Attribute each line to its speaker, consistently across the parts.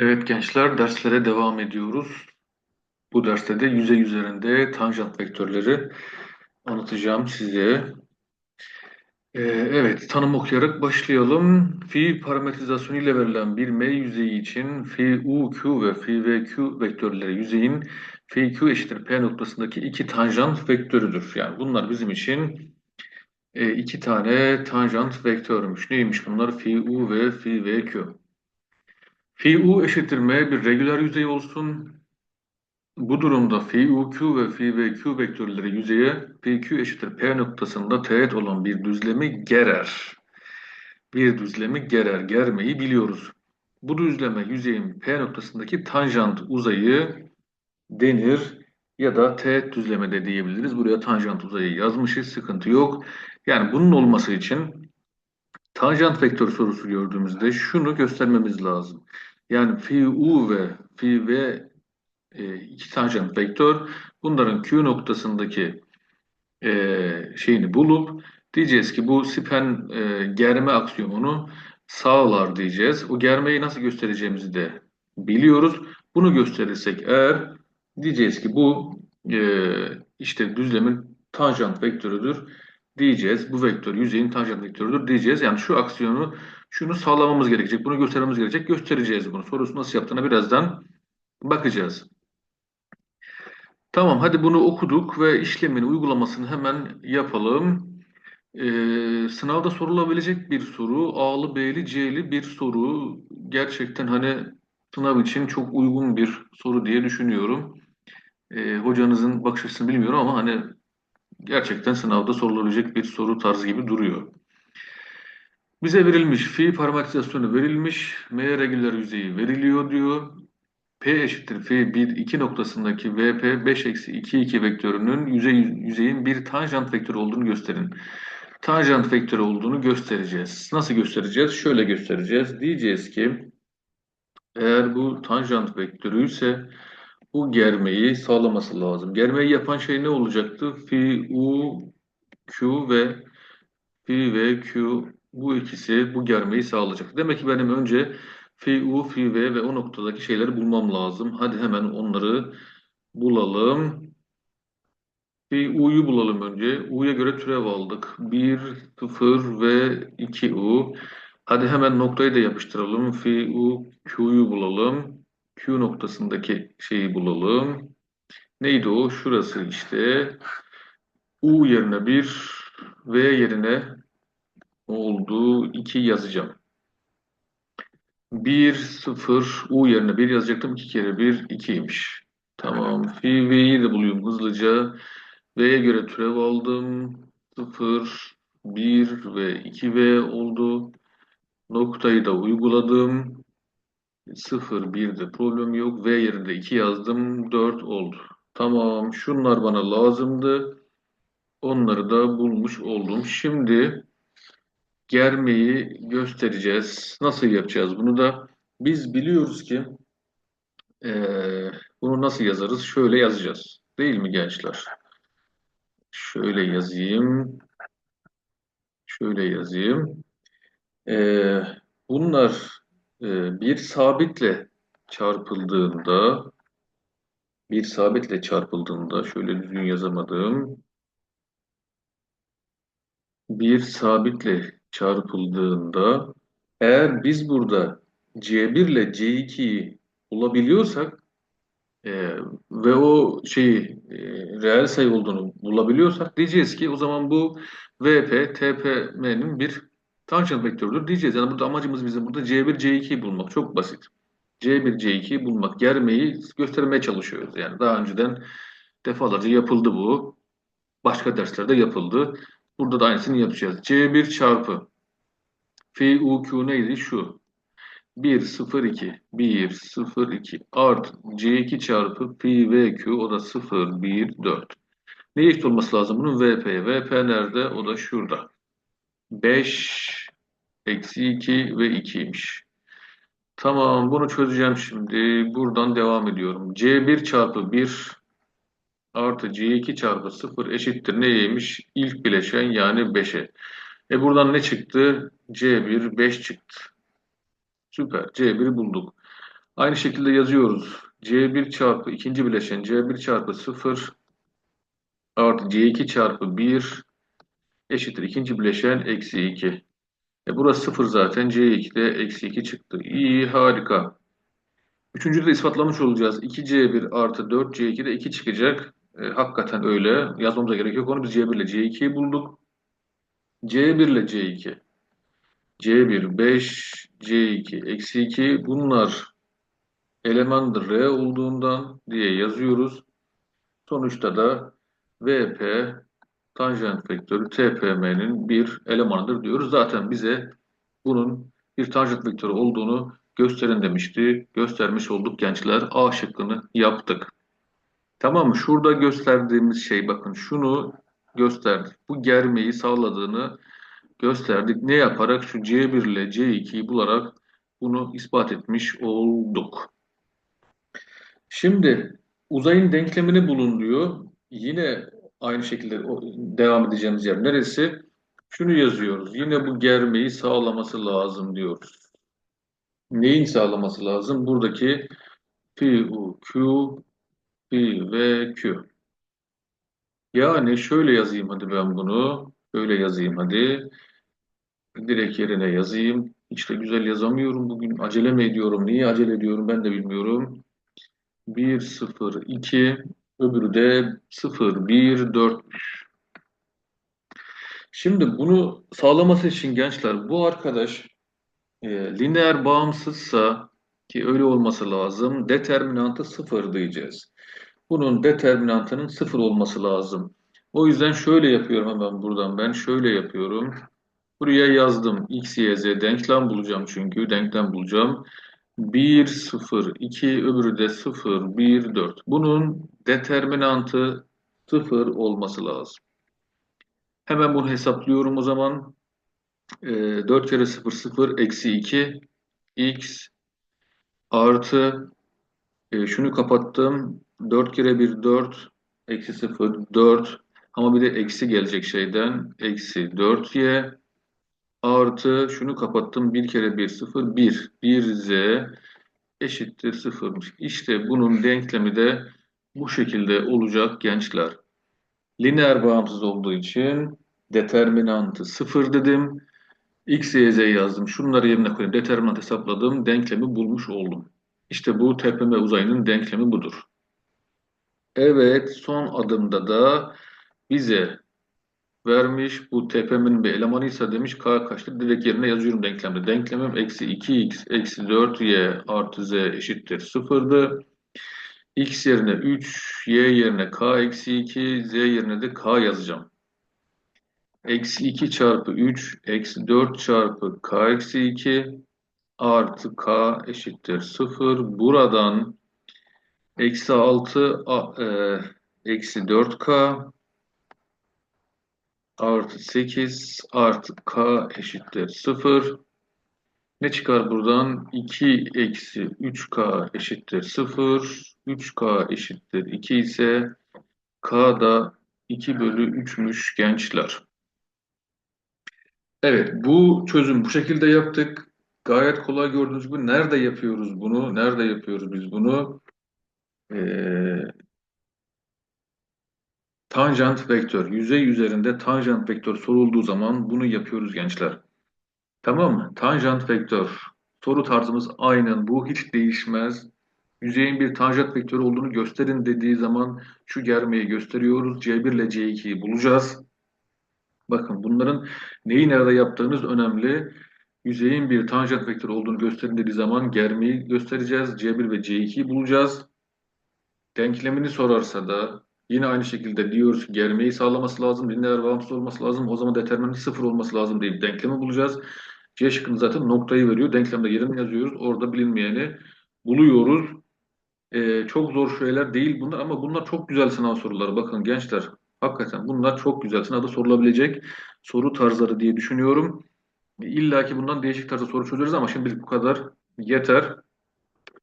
Speaker 1: Evet gençler derslere devam ediyoruz. Bu derste de yüzey üzerinde tanjant vektörleri anlatacağım size. Ee, evet tanım okuyarak başlayalım. Fi parametrizasyonu ile verilen bir M yüzeyi için fi u, q ve fi v, q vektörleri yüzeyin fi q eşittir p noktasındaki iki tanjant vektörüdür. Yani bunlar bizim için e, iki tane tanjant vektörmüş. Neymiş bunlar? Fi u ve fi v, q. Fi u eşittir m bir regüler yüzey olsun. Bu durumda fi u q ve fi v q vektörleri yüzeye fi q eşittir p noktasında teğet olan bir düzlemi gerer. Bir düzlemi gerer. Germeyi biliyoruz. Bu düzleme yüzeyin p noktasındaki tanjant uzayı denir ya da teğet düzleme de diyebiliriz. Buraya tanjant uzayı yazmışız. Sıkıntı yok. Yani bunun olması için tanjant vektör sorusu gördüğümüzde şunu göstermemiz lazım. Yani fi u ve fi v e, iki tanjant vektör bunların Q noktasındaki e, şeyini bulup diyeceğiz ki bu spen e, germe aksiyonunu sağlar diyeceğiz. O germeyi nasıl göstereceğimizi de biliyoruz. Bunu gösterirsek eğer diyeceğiz ki bu işte düzlemin tanjant vektörüdür diyeceğiz. Bu vektör yüzeyin tanjant vektörüdür diyeceğiz. Yani şu aksiyonu şunu sağlamamız gerekecek. Bunu göstermemiz gerekecek. Göstereceğiz bunu. Sorusu nasıl yaptığına birazdan bakacağız. Tamam, hadi bunu okuduk ve işlemin uygulamasını hemen yapalım. Ee, sınavda sorulabilecek bir soru, A'lı, B'li, C'li bir soru. Gerçekten hani sınav için çok uygun bir soru diye düşünüyorum. Ee, hocanızın bakış açısını bilmiyorum ama hani gerçekten sınavda sorulabilecek bir soru tarzı gibi duruyor. Bize verilmiş fi parametrizasyonu verilmiş, M regüler yüzeyi veriliyor diyor. P eşittir F1, 2 noktasındaki VP 5 eksi 2, 2 vektörünün yüzey, yüzeyin bir tanjant vektörü olduğunu gösterin. Tanjant vektörü olduğunu göstereceğiz. Nasıl göstereceğiz? Şöyle göstereceğiz. Diyeceğiz ki eğer bu tanjant vektörü ise bu germeyi sağlaması lazım. Germeyi yapan şey ne olacaktı? Fi U, Q ve Fi ve Q bu ikisi bu germeyi sağlayacak. Demek ki benim önce fi u, fi v ve o noktadaki şeyleri bulmam lazım. Hadi hemen onları bulalım. Fi u'yu bulalım önce. U'ya göre türev aldık. 1, 0 ve 2 u. Hadi hemen noktayı da yapıştıralım. Fi u, q'yu bulalım. Q noktasındaki şeyi bulalım. Neydi o? Şurası işte. U yerine 1, V yerine oldu 2 yazacağım. 1, 0, U yerine 1 yazacaktım. 2 kere 1, 2'ymiş. Tamam. Fi V'yi de buluyorum hızlıca. V'ye göre türev aldım. 0, 1 ve 2V oldu. Noktayı da uyguladım. 0, 1'de problem yok. V yerinde 2 yazdım. 4 oldu. Tamam. Şunlar bana lazımdı. Onları da bulmuş oldum. Şimdi germeyi göstereceğiz. Nasıl yapacağız bunu da? Biz biliyoruz ki e, bunu nasıl yazarız? Şöyle yazacağız. Değil mi gençler? Şöyle yazayım. Şöyle yazayım. E, bunlar e, bir sabitle çarpıldığında bir sabitle çarpıldığında şöyle düzgün yazamadım. Bir sabitle çarpıldığında eğer biz burada C1 ile C2'yi bulabiliyorsak e, ve o şeyi e, reel sayı olduğunu bulabiliyorsak diyeceğiz ki o zaman bu VP TPM'nin bir tanjant vektörüdür diyeceğiz. Yani burada amacımız bizim burada C1 C2'yi bulmak. Çok basit. C1 C2'yi bulmak. Germeyi göstermeye çalışıyoruz. Yani daha önceden defalarca yapıldı bu. Başka derslerde yapıldı. Burada da aynısını yapacağız. C1 çarpı Fi U Q neydi? Şu. 1, 0, 2. 1, 0, 2. Art C2 çarpı Pi V Q o da 0, 1, 4. Ne eşit olması lazım bunun? VP'ye. VP nerede? O da şurada. 5, eksi 2 ve 2'ymiş. Tamam bunu çözeceğim şimdi. Buradan devam ediyorum. C1 çarpı 1 artı C2 çarpı 0 eşittir neymiş? İlk bileşen yani 5'e. E buradan ne çıktı? C1 5 çıktı. Süper. C1'i bulduk. Aynı şekilde yazıyoruz. C1 çarpı ikinci bileşen C1 çarpı 0 artı C2 çarpı 1 eşittir. ikinci bileşen eksi 2. E burası 0 zaten. C2'de eksi 2 çıktı. İyi harika. Üçüncüde de ispatlamış olacağız. 2C1 artı 4C2'de 2 çıkacak. E, hakikaten öyle. Yazmamıza gerek yok. Onu biz C1 ile C2'yi bulduk. C1 ile C2. C1 5, C2 eksi 2. Bunlar elemandır R olduğundan diye yazıyoruz. Sonuçta da VP tanjant vektörü TPM'nin bir elemanıdır diyoruz. Zaten bize bunun bir tanjant vektörü olduğunu gösterin demişti. Göstermiş olduk gençler. A şıkkını yaptık. Tamam? Şurada gösterdiğimiz şey bakın şunu gösterdik. Bu germeyi sağladığını gösterdik. Ne yaparak? Şu C1 ile C2'yi bularak bunu ispat etmiş olduk. Şimdi uzayın denklemini bulun diyor. Yine aynı şekilde devam edeceğimiz yer neresi? Şunu yazıyoruz. Yine bu germeyi sağlaması lazım diyoruz. Neyin sağlaması lazım? Buradaki P, U, Q, P ve Q. Yani şöyle yazayım hadi ben bunu. Şöyle yazayım hadi. Direkt yerine yazayım. Hiç de güzel yazamıyorum bugün. Acele mi ediyorum? Niye acele ediyorum ben de bilmiyorum. 1, 0, 2. Öbürü de 0, 1, 4. Şimdi bunu sağlaması için gençler bu arkadaş e, lineer bağımsızsa ki öyle olması lazım determinantı 0 diyeceğiz. Bunun determinantının 0 olması lazım. O yüzden şöyle yapıyorum hemen buradan ben şöyle yapıyorum. Buraya yazdım. X, Y, Z denklem bulacağım çünkü. Denklem bulacağım. 1, 0, 2, öbürü de 0, 1, 4. Bunun determinantı 0 olması lazım. Hemen bunu hesaplıyorum o zaman. E, 4 kere 0, 0, eksi 2, x artı e, şunu kapattım. 4 kere 1, 4, eksi 0, 4. Ama bir de eksi gelecek şeyden. Eksi 4y artı şunu kapattım. 1 kere 1 0 1. 1z eşittir 0'mış. İşte bunun denklemi de bu şekilde olacak gençler. Lineer bağımsız olduğu için determinantı 0 dedim. X, Y, Z yazdım. Şunları yerine koyayım. Determinant hesapladım. Denklemi bulmuş oldum. İşte bu tepeme uzayının denklemi budur. Evet son adımda da bize vermiş. Bu tepemin bir elemanıysa demiş k kaçtır? Direkt yerine yazıyorum denklemde. Denklemim eksi 2x eksi 4y artı z eşittir sıfırdı. x yerine 3, y yerine k eksi 2, z yerine de k yazacağım. Eksi 2 çarpı 3 eksi 4 çarpı k eksi 2 artı k eşittir 0. Buradan eksi 6 e, eksi 4k artı 8 artı k eşittir 0. Ne çıkar buradan? 2 eksi 3k eşittir 0. 3k eşittir 2 ise k da 2 bölü 3'müş gençler. Evet bu çözüm bu şekilde yaptık. Gayet kolay gördüğünüz gibi nerede yapıyoruz bunu? Nerede yapıyoruz biz bunu? Ee, Tanjant vektör. Yüzey üzerinde tanjant vektör sorulduğu zaman bunu yapıyoruz gençler. Tamam mı? Tanjant vektör. Soru tarzımız aynen bu. Hiç değişmez. Yüzeyin bir tanjant vektörü olduğunu gösterin dediği zaman şu germeyi gösteriyoruz. C1 ile C2'yi bulacağız. Bakın bunların neyi nerede yaptığınız önemli. Yüzeyin bir tanjant vektörü olduğunu gösterin dediği zaman germeyi göstereceğiz. C1 ve C2'yi bulacağız. Denklemini sorarsa da Yine aynı şekilde diyoruz ki germeyi sağlaması lazım, lineer bağımsız olması lazım. O zaman determinanti sıfır olması lazım deyip denklemi bulacağız. C şıkkını zaten noktayı veriyor. Denklemde yerini yazıyoruz. Orada bilinmeyeni buluyoruz. Ee, çok zor şeyler değil bunlar ama bunlar çok güzel sınav soruları. Bakın gençler hakikaten bunlar çok güzel sınavda sorulabilecek soru tarzları diye düşünüyorum. İlla ki bundan değişik tarzda soru çözeriz ama şimdi bu kadar yeter.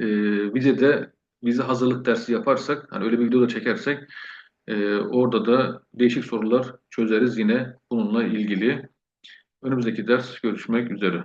Speaker 1: Ee, bize de vize hazırlık dersi yaparsak, hani öyle bir video da çekersek e, orada da değişik sorular çözeriz yine bununla ilgili. Önümüzdeki ders görüşmek üzere.